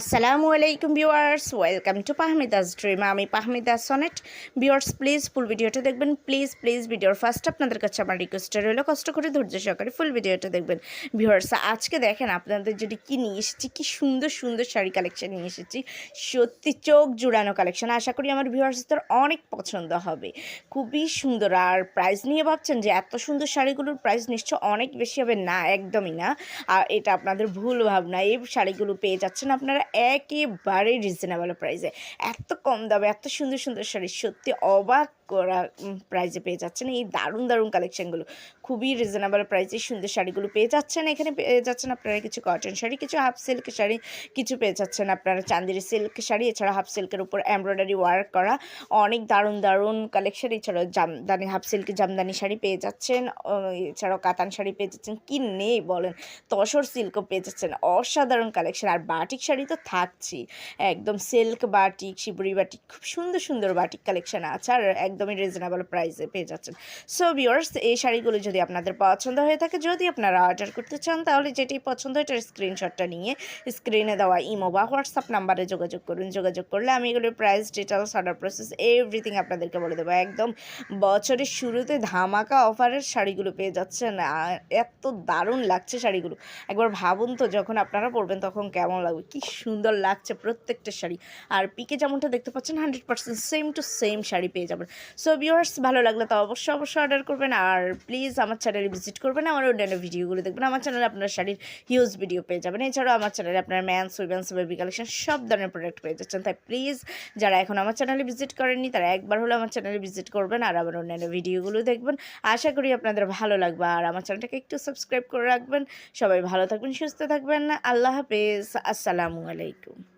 আসসালামু আলাইকুম viewers welcome to Pahmida's dream আমি Pahmida Sonet viewers please full ভিডিওটা দেখবেন। প্লিজ প্লিজ ভিডিওর ফার্স্ট আপনাদের কাছে আমার রিকোয়েস্টটা রইল। কষ্ট করে ধৈর্য সহকারে ফুল ভিডিওটা দেখবেন। ভিউয়ার্স আজকে দেখেন আপনাদের যদি কি নিয়ে এসেছি, কি সুন্দর সুন্দর শাড়ি কালেকশন নিয়ে এসেছি। সত্যি চোখ জুড়ানো কালেকশন আশা করি আমার ভিউয়ার্সদের অনেক পছন্দ হবে। খুবই সুন্দর। আর প্রাইস নিয়ে ভাবছেন যে এত সুন্দর শাড়িগুলোর প্রাইস নিশ্চয় অনেক বেশি হবে? না, একদমই না। আর এটা আপনাদের ভুল ভাবনা। এই শাড়িগুলো পেয়ে যাচ্ছেন আপনারা একেবারে রিজনেবল প্রাইসে এত কম দামে এত সুন্দর সুন্দর শাড়ি সত্যি অবাক করা প্রাইসে পেয়ে যাচ্ছেন। এই দারুণ দারুণ কালেকশনগুলো খুবই রিজনেবল প্রাইসে সুন্দর শাড়িগুলো পেয়ে যাচ্ছেন। এখানে পেয়ে যাচ্ছেন আপনারা কিছু কটন শাড়ি, কিছু হাফ সিল্ক শাড়ি, কিছু পেয়ে যাচ্ছেন আপনারা চান্দেরি সিল্ক শাড়ি এছাড়া হাফ সিল্কের উপর এমব্রয়ডারি ওয়ার্ক করা। অনেক দারুণ দারুণ কালেকশন এছাড়াও জামদানি হাফ সিল্ক জামদানি শাড়ি পেয়ে যাচ্ছেন। এছাড়াও কাতান শাড়ি পেয়ে যাচ্ছেন। কি নেই বলেন? তসর সিল্কও পেয়ে যাচ্ছেন। অসাধারণ কালেকশন আর বাটিক শাড়ি তো থাকছি একদম সিল্ক বাটিক শিবরি বাটিক খুব সুন্দর সুন্দর বাটিক কালেকশন আছে। আর একদমই রিজনেবল প্রাইসে পেয়ে যাচ্ছেন। সো ভিউয়ার্স এই শাড়িগুলো যদি আপনাদের পছন্দ হয়ে থাকে, যদি আপনারা অর্ডার করতে চান, তাহলে যেটি পছন্দ এটার স্ক্রিনশটটা নিয়ে স্ক্রিনে দেওয়া ইমো বা হোয়াটসঅ্যাপ নাম্বারে যোগাযোগ করুন। যোগাযোগ করলে আমি এগুলোর price details order process everything আপনাদেরকে বলে দেবো। একদম বছরের শুরুতে ধামাকা অফারের শাড়িগুলো পেয়ে যাচ্ছেন। এত দারুণ লাগছে শাড়িগুলো। একবার ভাবুন তো, যখন আপনারা পরবেন, তখন কেমন লাগবে? কি সুন্দর লাগছে প্রত্যেকটা শাড়ি। আর পিকে যেমনটা দেখতে পাচ্ছেন hundred percent same to same sari পেয়ে যাবেন। সো ভিউয়ার্স ভালো লাগলে তো অবশ্যই অবশ্যই অর্ডার করবেন। আর প্লিজ আমার চ্যানেলে ভিজিট করবেন। আমার অন্যান্য ভিডিওগুলো দেখবেন। আমার চ্যানেলে আপনার শাড়ির হিউজ ভিডিও পেয়ে যাবেন। এছাড়াও আমার চ্যানেলে আপনার ম্যানস উইমেন্স বেবি কালেকশন সব ধরনের প্রোডাক্ট পেয়ে যাচ্ছেন। তাই প্লিজ যারা এখন আমার চ্যানেলে ভিজিট করেননি, তারা একবার হলে আমার চ্যানেলে ভিজিট করবেন আর আমার অন্যান্য ভিডিওগুলো দেখবেন। আশা করি আপনাদের ভালো লাগবে। আর আমার চ্যানেলটাকে একটু সাবস্ক্রাইব করে রাখবেন। সবাই ভালো থাকবেন, সুস্থ থাকবেন। আল্লাহ হাফেজ। আসসালামু আলাইকুম।